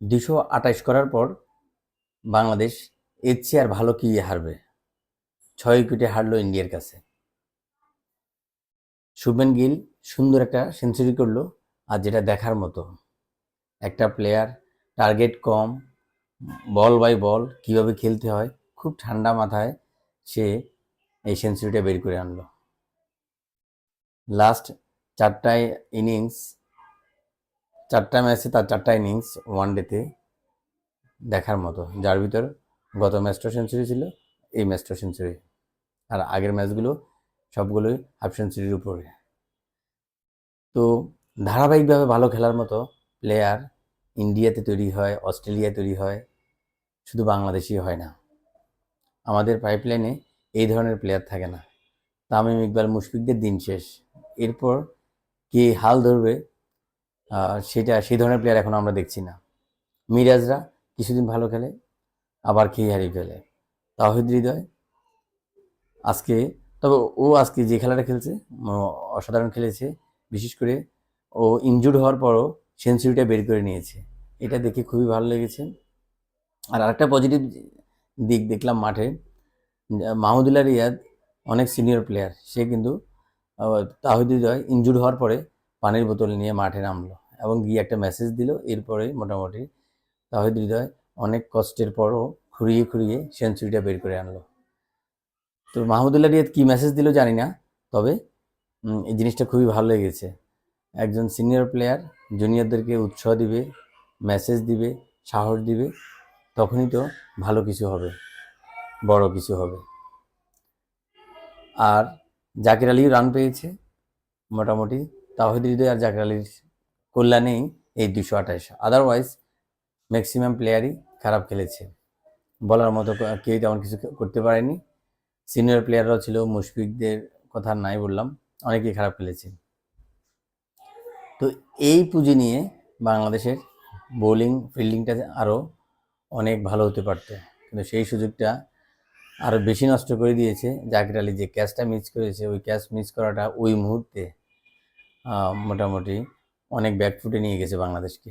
দুশো আঠাশ করার পর বাংলাদেশ এর চেয়ে আর ভালো কি হারবে? ছয় উইকেটে হারলো ইন্ডিয়ার কাছে। শুভেন গিল সুন্দর একটা সেঞ্চুরি করল আর যেটা দেখার মতো। একটা প্লেয়ার টার্গেট কম বল বাই বল কীভাবে খেলতে হয়, খুব ঠান্ডা মাথায় সে এই সেঞ্চুরিটা বের করে আনলো। লাস্ট চারটায় ইনিংস চারটা ম্যাচে তার চারটা ইনিংস ওয়ান ডেতে দেখার মতো। যার ভিতর গত ম্যাচটা সেঞ্চুরি ছিল, এই ম্যাচটা সেঞ্চুরি আর আগের ম্যাচগুলো সবগুলোই হাফ সেঞ্চুরির উপরে। তো ধারাবাহিকভাবে ভালো খেলার মতো প্লেয়ার ইন্ডিয়াতে তৈরি হয়, অস্ট্রেলিয়ায় তৈরি হয়, শুধু বাংলাদেশি হয় না। আমাদের পাইপলাইনে এই ধরনের প্লেয়ার থাকে না। তামিম ইকবাল, মুশফিকদের দিন শেষ। এরপর কে হাল ধরবে সেটা, সেই ধরনের প্লেয়ার এখন আমরা দেখছি না। মিরাজরা কিছুদিন ভালো খেলে, আবার খেয়ে হারিয়ে ফেলে। তাহিদ হৃদয় আজকে, তবে ও আজকে যে খেলাটা খেলছে অসাধারণ খেলেছে, বিশেষ করে ও ইনজুর্ড হওয়ার পরও সেঞ্চুরিটা বের করে নিয়েছে। এটা দেখে খুবই ভালো লেগেছে। আর আরেকটা পজিটিভ দিক দেখলাম মাঠে, মাহমুদুল্লাহ রিয়াদ অনেক সিনিয়র প্লেয়ার সে কিন্তু তাহিদ হৃদয় ইনজুর্ড হওয়ার পরে পানির বোতল নিয়ে মাঠে নামলো এবং গিয়ে একটা মেসেজ দিল। এরপরে মোটামুটি তাহিদ হৃদয় অনেক কষ্টের পরও খুঁড়িয়ে খুঁড়িয়ে সেঞ্চুরিটা বের করে আনলো। তো মাহমুদুল্লাহ রিয়াদ কী মেসেজ দিল জানি না, তবে এই জিনিসটা খুবই ভালো লেগেছে। একজন সিনিয়র প্লেয়ার জুনিয়রদেরকে উৎসাহ দিবে মেসেজ দিবে, সাহস দিবে, তখনই তো ভালো কিছু হবে, বড় কিছু হবে। আর জাকির আলী রান পেয়েছে, মোটামুটি তাহিদ হৃদয় আর জাকির আলীর কল্যাণেই এই দুশো আঠাশ। আদারওয়াইজ ম্যাক্সিমাম প্লেয়ারই খারাপ খেলেছে। বলার মতো ক- কেউই তেমন কিছু করতে পারেনি। সিনিয়র প্লেয়াররাও ছিল, মুশফিকদের কথা নাই বললাম, অনেকেই খারাপ খেলেছে। তো এই পুঁজি নিয়ে বাংলাদেশের বোলিং ফিল্ডিংটা আরও অনেক ভালো হতে পারতো। কিন্তু সেই সুযোগটা আরও বেশি নষ্ট করে দিয়েছে জাকির আলী। যে ক্যাচটা মিস করেছে, ওই ক্যাচ মিস করাটা ওই মুহূর্তে মোটামুটি অনেক ব্যাকফুটে নিয়ে গেছে বাংলাদেশকে।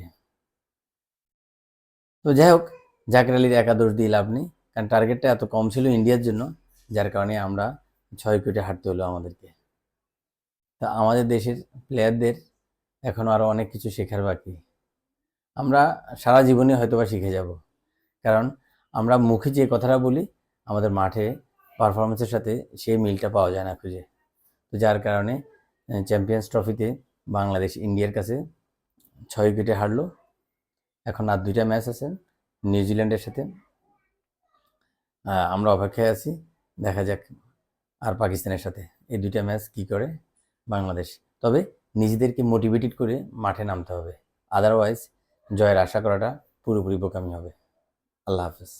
তো যাই হোক, জাকির আলীর একাদশ দিয়ে লাভ নেই, কারণ টার্গেটটা এত কম ছিল ইন্ডিয়ার জন্য, যার কারণে আমরা ছয় উইকেটে হারতে হলো আমাদেরকে। তা আমাদের দেশের প্লেয়ারদের এখনও আরও অনেক কিছু শেখার বাকি। আমরা সারা জীবনে হয়তোবা শিখে যাব, কারণ আমরা মুখে যে কথাটা বলি, আমাদের মাঠে পারফরমেন্সের সাথে সেই মিলটা পাওয়া যায় না খুঁজে। তো যার কারণে চ্যাম্পিয়ন্স ট্রফিতে বাংলাদেশ ইন্ডিয়ার কাছে ছয় উইকেটে হারলো। এখন আর দুইটা ম্যাচ আছে নিউজিল্যান্ডের সাথে। আমরা অপেক্ষায় আছি, দেখা যাক আর পাকিস্তানের সাথে এই দুইটা ম্যাচ কি করে বাংলাদেশ। তবে নিজেদেরকে মোটিভেটেড করে মাঠে নামতে হবে আদারওয়াইজ জয়ের আশা করাটা পুরোপুরি বোকামি হবে। আল্লাহ হাফেজ।